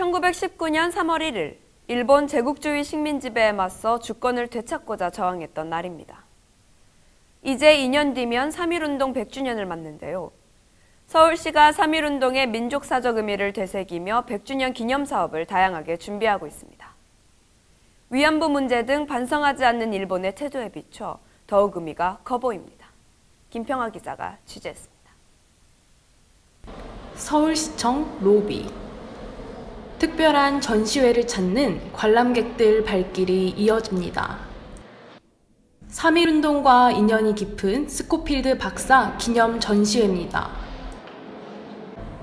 1919년 3월 1일 일본 제국주의 식민 지배에 맞서 주권을 되찾고자 저항했던 날입니다. 이제 2년 뒤면 3.1운동 100주년을 맞는데요. 서울시가 3.1운동의 민족사적 의미를 되새기며 100주년 기념 사업을 다양하게 준비하고 있습니다. 위안부 문제 등 반성하지 않는 일본의 태도에 비춰 더욱 의미가 커 보입니다. 김평아 기자가 취재했습니다. 서울시청 로비. 특별한 전시회를 찾는 관람객들 발길이 이어집니다. 3.1운동과 인연이 깊은 스코필드 박사 기념 전시회입니다.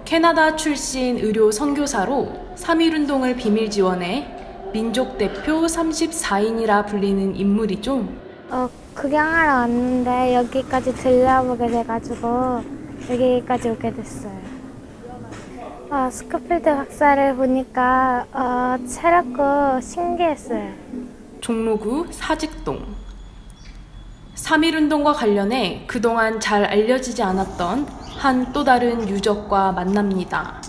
캐나다 출신 의료 선교사로 3.1운동을 비밀 지원해 민족 대표 34인이라 불리는 인물이죠. 어, 구경하러 왔는데 여기까지 들려보게 돼가지고 여기까지 오게 됐어요. 어, 스코필드 박사를 보니까 어, 새롭고 신기했어요. 종로구 사직동. 3.1운동과 관련해 그동안 잘 알려지지 않았던 한 또 다른 유적과 만납니다.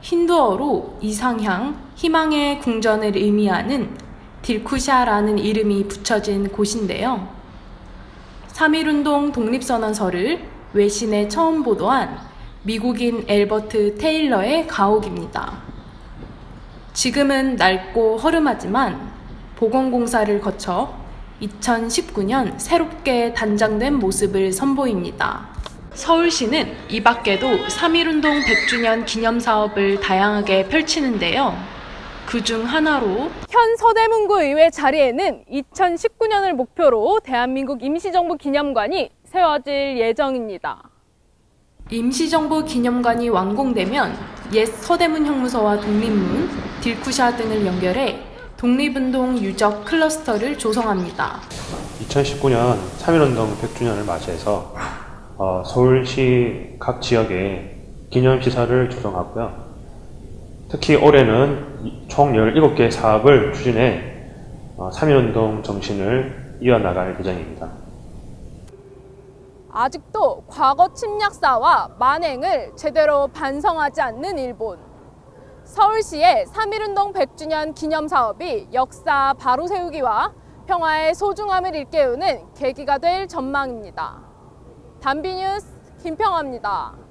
힌두어로 이상향, 희망의 궁전을 의미하는 딜쿠샤라는 이름이 붙여진 곳인데요. 3.1운동 독립선언서를 외신에 처음 보도한 미국인 엘버트 테일러의 가옥입니다. 지금은 낡고 허름하지만 보건공사를 거쳐 2019년 새롭게 단장된 모습을 선보입니다. 서울시는 이 밖에도 3.1운동 100주년 기념 사업을 다양하게 펼치는데요. 그 중 하나로 현 서대문구 의회 자리에는 2019년을 목표로 대한민국 임시정부 기념관이 세워질 예정입니다. 임시정부 기념관이 완공되면 옛 서대문 형무소와 독립문, 딜쿠샤 등을 연결해 독립운동 유적 클러스터를 조성합니다. 2019년 3.1운동 100주년을 맞이해서 어, 서울시 각 지역에 기념시설을 조성하고요. 특히 올해는 총 17개 사업을 추진해 어, 3.1운동 정신을 이어나갈 예정입니다. 아직도 과거 침략사와 만행을 제대로 반성하지 않는 일본. 서울시의 3.1운동 100주년 기념 사업이 역사 바로 세우기와 평화의 소중함을 일깨우는 계기가 될 전망입니다. 단비뉴스 김평화입니다.